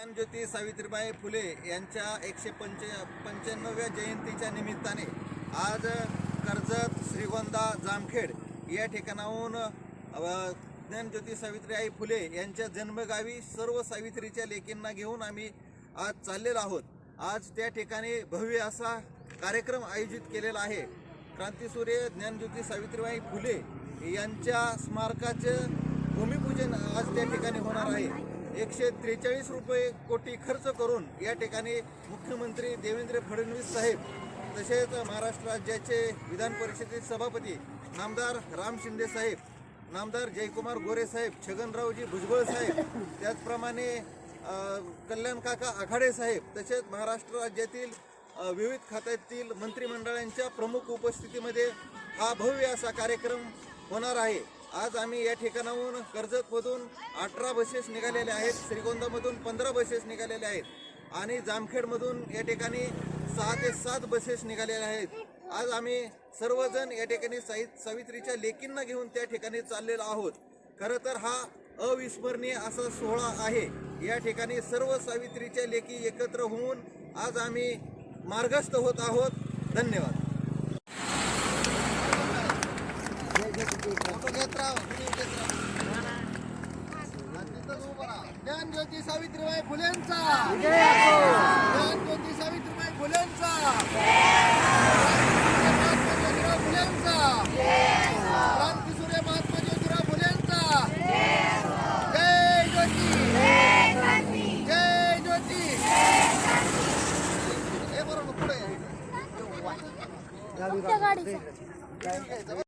ज्योती सावित्रीबाई फुले यांच्या एकशे पंच पंच्याण्णव्या जयंतीच्या निमित्ताने आज कर्जत श्रीगोंदा जामखेड या ठिकाणाहून ज्ञानज्योती सावित्रीबाई फुले यांच्या जन्मगावी सर्व सावित्रीच्या लेकींना घेऊन आम्ही आज चाललेलो आहोत. आज त्या ठिकाणी भव्य असा कार्यक्रम आयोजित केलेला आहे. क्रांतीसूर्य ज्ञानज्योती सावित्रीबाई फुले यांच्या स्मारकाचे भूमिपूजन आज त्या ठिकाणी होणार आहे. एकशे त्रेचाळीस रुपये कोटी खर्च करून या ठिकाणी मुख्यमंत्री देवेंद्र फडणवीस साहेब तसेच महाराष्ट्र राज्याचे विधान परिषदेचे सभापती नामदार राम शिंदे साहेब नामदार जयकुमार गोरे साहेब छगनरावजी भुजबळ साहेब त्याचप्रमाणे कल्याणकाका कल्याण काका आखाडे साहेब तसेच महाराष्ट्र राज्यातील विविध खात्यातील मंत्रिमंडळांच्या प्रमुख उपस्थितीमध्ये हा भव्य असा कार्यक्रम होणार आहे. आज आम्ही या ठिकाणाहून कर्जतमधून अठरा बसेस निघालेल्या आहेत श्रीगोंदामधून पंधरा बसेस निघालेल्या आहेत आणि जामखेडमधून या ठिकाणी सहा ते सात बसेस निघालेल्या आहेत. आज आम्ही सर्वजण या ठिकाणी साई सावित्रीच्या लेकींना घेऊन त्या ठिकाणी चाललेलो आहोत. खरं तर हा अविस्मरणीय असा सोहळा आहे. या ठिकाणी सर्व सावित्रीच्या लेकी एकत्र होऊन आज आम्ही मार्गस्थ होत आहोत. धन्यवाद. ज्ञान सावित्रीबाई फुलेंचा. ज्ञान सावित्रीबाई फुलेंचा. ज्योतिराव फुलेंचा. जय ज्योती. जय ज्योती.